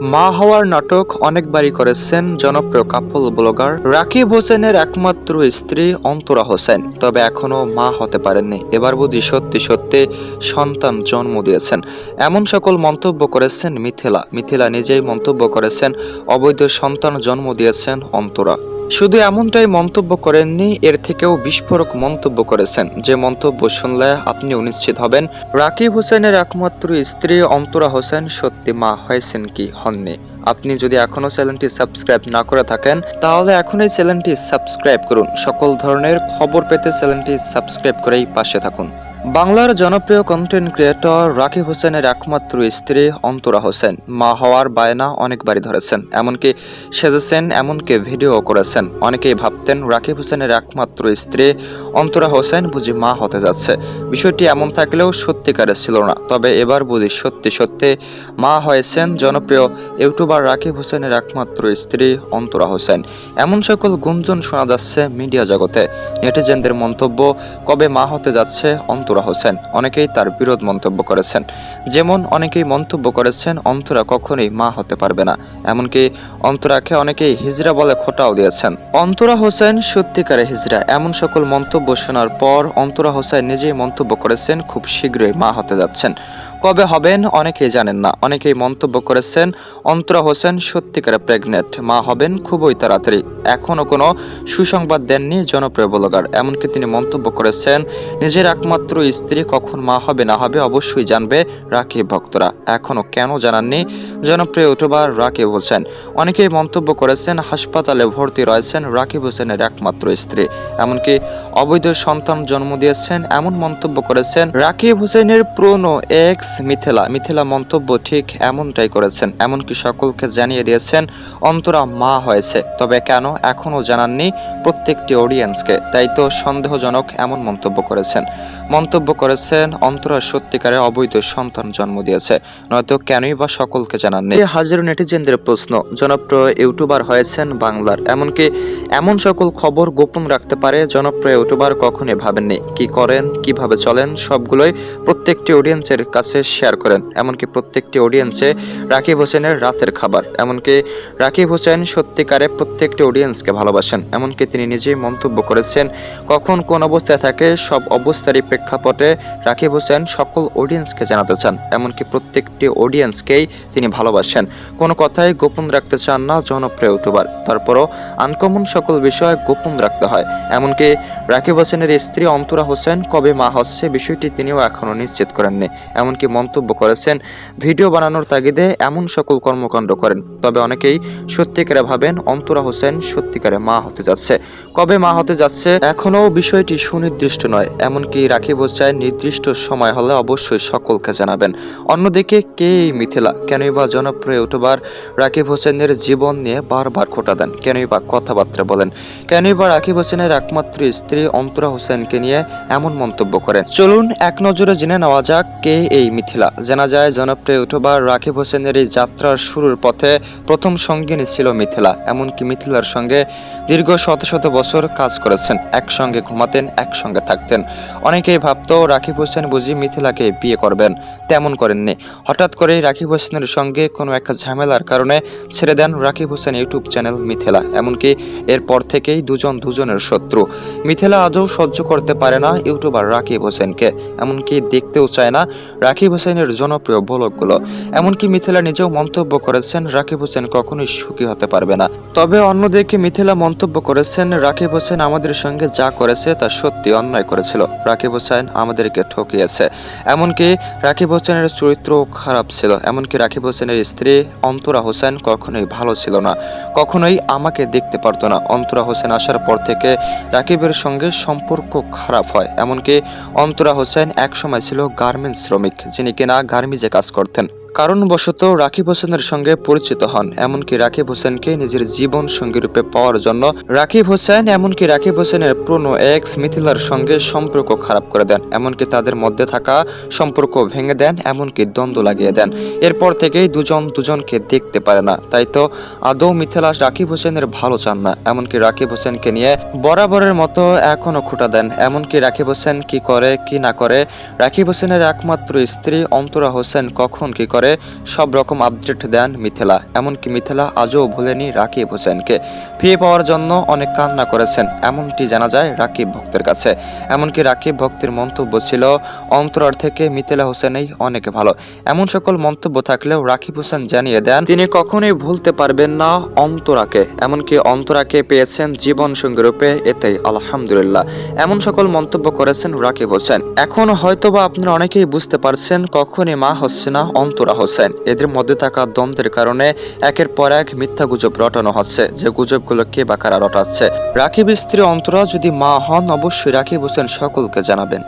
মা হওয়ার নাটক অনেকবারই করেছেন জনপ্রিয় কাপল ব্লগার রাকিব হোসেনের একমাত্র স্ত্রী অন্তরা হোসেন। তবে এখনও মা হতে পারেননি। এবার বুঝি সত্যি সত্যি সন্তান জন্ম দিয়েছেন। এমন সকল মন্তব্য করেছেন মিথিলা। মিথিলা নিজেই মন্তব্য করেছেন, অবৈধ সন্তান জন্ম দিয়েছেন অন্তরা। শুধু এমনটাই মন্তব্য করেননি, এর থেকেও বিস্ফোরক মন্তব্য করেছেন। যে মন্তব্য শুনলে আপনি নিশ্চিত হবেন। রাকিব হোসেনের একমাত্র স্ত্রী অন্তরা হোসেন, সত্যি মা হয়েছেন কি হননি? আপনি যদি এখনও চ্যানেলটি সাবস্ক্রাইব না করে থাকেন, তাহলে এখনই চ্যানেলটি সাবস্ক্রাইব করুন। সকল ধরনের খবর পেতে চ্যানেলটি সাবস্ক্রাইব করেই পাশে থাকুন। বাংলার জনপ্রিয় কন্টেন্ট ক্রিয়েটর রাকিব হোসেনের একমাত্র স্ত্রী অন্তরা হোসেন। মা হওয়ার বায়না অনেকবারই ধরেছেন, এমনকি সেজেছেন, এমনকি ভিডিও করেছেন। অনেকেই ভাবতেন রাকিব হোসেনের একমাত্র স্ত্রী অন্তরা হোসেন বুঝি মা হতে যাচ্ছে। বিষয়টি এমন থাকলেও সত্যিকারের ছিল না, তবে এবার বুঝি সত্যি সত্যি মা হয়েছেন জনপ্রিয় ইউটিউবার রাকিব হোসেনের একমাত্র স্ত্রী অন্তরা হোসেন। এমন সকল গুঞ্জন শোনা যাচ্ছে মিডিয়া জগতে। নেটিজেনদের মন্তব্য, কবে মা হতে যাচ্ছে অন্তরা হোসেন। অনেকেই তার বিরোধ মন্তব্য করেছেন। যেমন অনেকেই মন্তব্য করেছেন, অন্তরা কখনোই মা হতে পারবে না। এমনকি অন্তরাকে অনেকেই হিজরা বলে খোটাও দিয়েছেন। অন্তরা হোসেন সত্যিকারে হিজরা। এমন সকল মন্তব্য শোনার পর অন্তরা হোসেন নিজেই মন্তব্য করেছেন, খুব শীঘ্রই মা হতে যাচ্ছেন। কবে হবেন অনেকেই জানেন না। অনেকেই মন্তব্য করেছেন, অন্তরা হোসেন সত্যিকারে প্রেগনেন্ট মা হবেন খুবই তাড়াতাড়ি। এখনও কোনো সুসংবাদ দেননি জনপ্রিয় ব্লগার। এমনকি তিনি মন্তব্য করেছেন, নিজের একমাত্র স্ত্রী কখন মা হবে না হবে অবশ্যই জানবে রাকিব ভক্তরা। এখনও কেন জানাননি জনপ্রিয় ইউটিউবার রাকিব হোসেন। অনেকেই মন্তব্য করেছেন, হাসপাতালে ভর্তি রয়েছেন রাকিব হোসেনের একমাত্র স্ত্রী। এমনকি অবৈধ সন্তান জন্ম দিয়েছেন, এমন মন্তব্য করেছেন রাকিব হোসেনের পুরনো এক্স মিথিলা। মিথিলা মন্তব্য ঠিক এমনটাই করেছেন, এমনকি সকলকে জানিয়ে দিয়েছেন, অন্তরা মা হয়েছে। তবে কেন এখনও জানাননি প্রত্যেকটি অডিয়েন্সকে। তাই তো সন্দেহজনক এমন মন্তব্য করেছেন। মন্তব্য করেছেন অন্তরা সত্যিকারে অবৈধ সন্তান জন্ম দিয়েছে। নয়তো কেনই বা সকলকে জানাননি। হাজারো নেটিজেনদের প্রশ্ন, জনপ্রিয় ইউটিউবার হয়েছেন বাংলার। এমনকি এমন সকল খবর গোপন রাখতে পারে জনপ্রিয় ইউটিউবার কখনোই ভাবেননি। কি করেন, কীভাবে চলেন, সবগুলোই প্রত্যেকটি অডিয়েন্সের কাছে শেয়ার করেন, এমনকি প্রত্যেকটি অডিয়েন্সে রাকিব হোসেনের রাতের খাবার, এমনকি রাকিব হোসেন সত্যিকারে প্রত্যেকটি অডিয়েন্সকে ভালোবাসেন, এমনকি তিনি নিজেই মন্তব্য করেছেন, কখন কোন অবস্থায় থাকে সব অবস্থারই প্রেক্ষাপটে রাকিব হোসেন সকল অডিয়েন্সকে জানাতে চান, এমনকি প্রত্যেকটি অডিয়েন্সকেই তিনি ভালোবাসেন। কোনো কথাই গোপন রাখতে চান না জনপ্রিয় ইউটিউবার। তারপরও আনকমন সকল বিষয় গোপন রাখতে হয়, এমনকি রাকিব হোসেনের স্ত্রী অন্তরা হোসেন কবে মা হচ্ছে বিষয়টি তিনিও এখনও নিশ্চিত করেননি, এমনকি মন্তব্য করেছেন, ভিডিও বানানোর তাগিদে এমন সকল কর্মকাণ্ড করেন। তবে অনেকেই সত্যিকারে ভাবেন অন্তরা হোসেন সত্যিকারে মা হতে যাচ্ছে। কবে মা হতে যাচ্ছে এখনও বিষয়টি সুনির্দিষ্ট নয়। এমনকি রাকিব হোসেন নির্দিষ্ট সময় হলে অবশ্যই সকলকে জানাবেন। অন্যদিকে কে এই মিথিলা? কেনই বা জনপ্রিয় ইউটিউবার রাকিব হোসেনের জীবন নিয়ে বারবার খোটা দেন। কেনই বা কথাবার্তা বলেন। কেনই বা রাকিব হোসেনের একমাত্র স্ত্রী অন্তরা হোসেনকে নিয়ে এমন মন্তব্য করেন। চলুন এক নজরে জেনে নেওয়া যাক কে এই মিথিলা। জানা যায়, জনপ্রিয় ইউটিউবার রাকিব হোসেনের এই যাত্রার শুরুর পথে প্রথম সঙ্গিনী ছিল মিথিলা। এমনকি মিথিলার সঙ্গে দীর্ঘ শত শত বছর কাজ করেছেন। একসঙ্গে ঘুমাতেন, একসঙ্গে থাকতেন। অনেকেই ভাবতো রাকিব হোসেন বুঝি মিথিলাকে বিয়ে করবেন। তেমন করেননি। হঠাৎ করেই রাকিব হোসেনের সঙ্গে কোনো একটা ঝামেলার কারণে ছেড়ে দেন রাকিব হোসেন ইউটিউব চ্যানেল মিথিলা। এমনকি এরপর থেকেই দুজন দুজনের শত্রু। মিথিলা আদৌ সহ্য করতে পারে না ইউটিউবার রাকিব হোসেনকে। এমনকি দেখতেও চায় না রাকিব হোসেনের জনপ্রিয় ব্লগগুলো, এমনকি মিথিলা নিজেও মন্তব্য করেছেন, রাকিব হোসেন কখনোই সুখী হতে পারবে না। তবে অন্যদিকে মিথিলা মন্তব্য করেছেন, রাকিব হোসেন আমাদের সঙ্গে যা করেছে তা সত্যি অন্যায় করেছিল। রাকিব হোসেন আমাদেরকে ঠকিয়েছে। এমনকি রাকিব হোসেনের চরিত্র খারাপ ছিল। এমনকি রাকিব হোসেনের স্ত্রী অন্তরা হোসেন কখনোই ভালো ছিল না। কখনোই আমাকে দেখতে পারতো না। অন্তরা হোসেন আসার পর থেকে রাকিবের সঙ্গে সম্পর্ক খারাপ হয়। এমনকি অন্তরা হোসেন একসময় ছিল গার্মেন্টস শ্রমিক, যিনি কিনা গার্মিজে কাজ করতেন। কারণবশত রাকিব হোসেনের সঙ্গে পরিচিত হন, এমনকি রাকিব হোসেনকে নিজের জীবন সঙ্গী রূপে পাওয়ার জন্য। রাকিব হোসেন এমনকি রাকিব হোসেনের পুরনো এক্স মিথিলার সঙ্গে সম্পর্ক খারাপ করে দেন, এমনকি তাদের মধ্যে থাকা সম্পর্ক ভেঙে দেন, এমনকি দ্বন্দ্ব লাগিয়ে দেন। এরপর থেকেই দুজন দুজনকে দেখতে পারে না। তাই তো আদৌ মিথিলা রাকিব হোসেনের ভালো চান না। এমনকি রাকিব হোসেনকে নিয়ে বরাবরের মতো এখনও খোটা দেন। এমনকি রাকিব হোসেন কি করে, কি না করে, রাকিব হোসেনের একমাত্র স্ত্রী অন্তরা হোসেন কখন কি করে করে সব রকম আপডেট দেন মিথিলা। এমনকি মিথিলা আজও ভুলেনি রাকিব হোসেনকে। ফিরে পাওয়ার জন্য অনেক কান্না করেছেন, এমনটি জানা যায় রাকিব ভক্তের কাছে। এমনকি রাকিব ভক্তের মন্তব্য ছিল, অন্তরার থেকে মিথিলা হোসেনই অনেক ভালো। এমন সকল মন্তব্য থাকলেও রাকিব হোসেন জানিয়ে দেন, তিনি কখনোই ভুলতে পারবেন না অন্তরাকে। এমনকি অন্তরাকে পেয়েছেন জীবন সঙ্গী রূপে, এতেই আলহামদুলিল্লাহ। এমন সকল মন্তব্য করেছেন রাকিব হোসেন। এখন হয়তোবা আপনারা অনেকেই বুঝতে পারছেন কখনই মা হচ্ছে না অন্তরা। হোসেন। এদের মধ্যে থাকা দ্বন্দ্বের কারণে একের পর এক মিথ্যা গুজব রটানো হচ্ছে, যে গুজবগুলো কে বা কারা রটাচ্ছে। রাকিব স্ত্রী অন্তরা যদি মা হন, অবশ্যই রাকিব হোসেন সকলকে জানাবেন।